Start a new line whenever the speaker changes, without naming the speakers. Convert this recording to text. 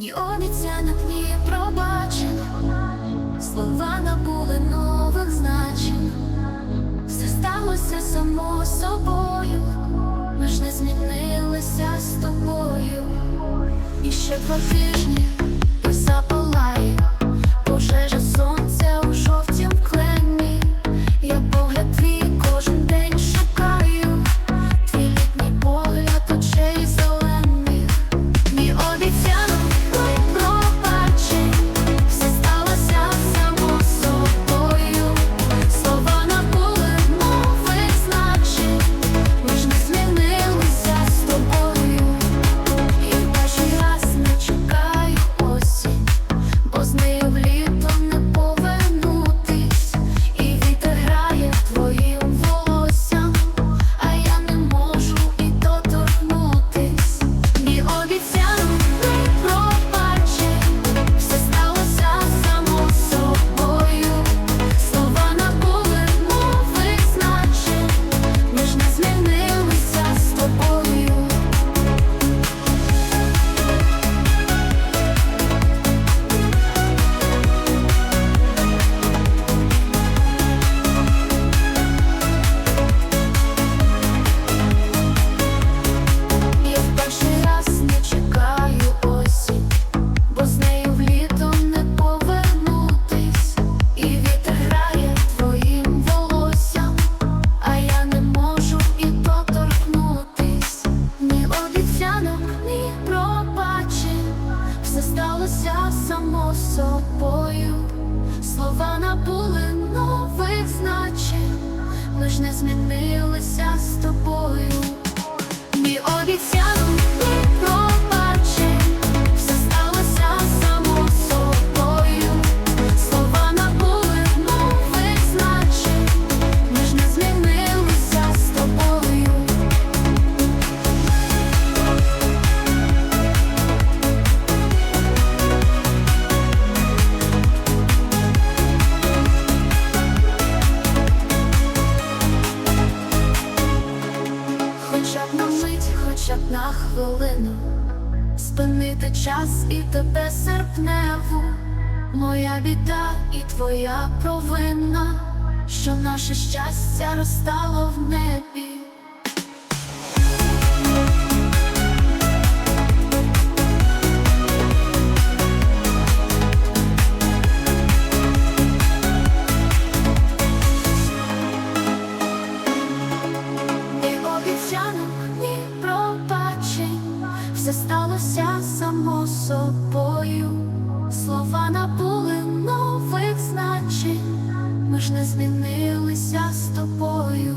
Ні обіцянок, ні пробачень, слова набули нових значень, все сталося само собою, ми ж не змінилися з тобою, і ще два тижні сталося само собою. Слова набули нових значень, ми ж не змінилися з тобою. Хоча б на мить, хоча б на хвилину. Спинити час і тебе серпневу. Моя біда і твоя провина Що наше щастя розстало в небі ні пробачень, все сталося само собою. Слова набули нових значень, ми ж не змінилися з тобою.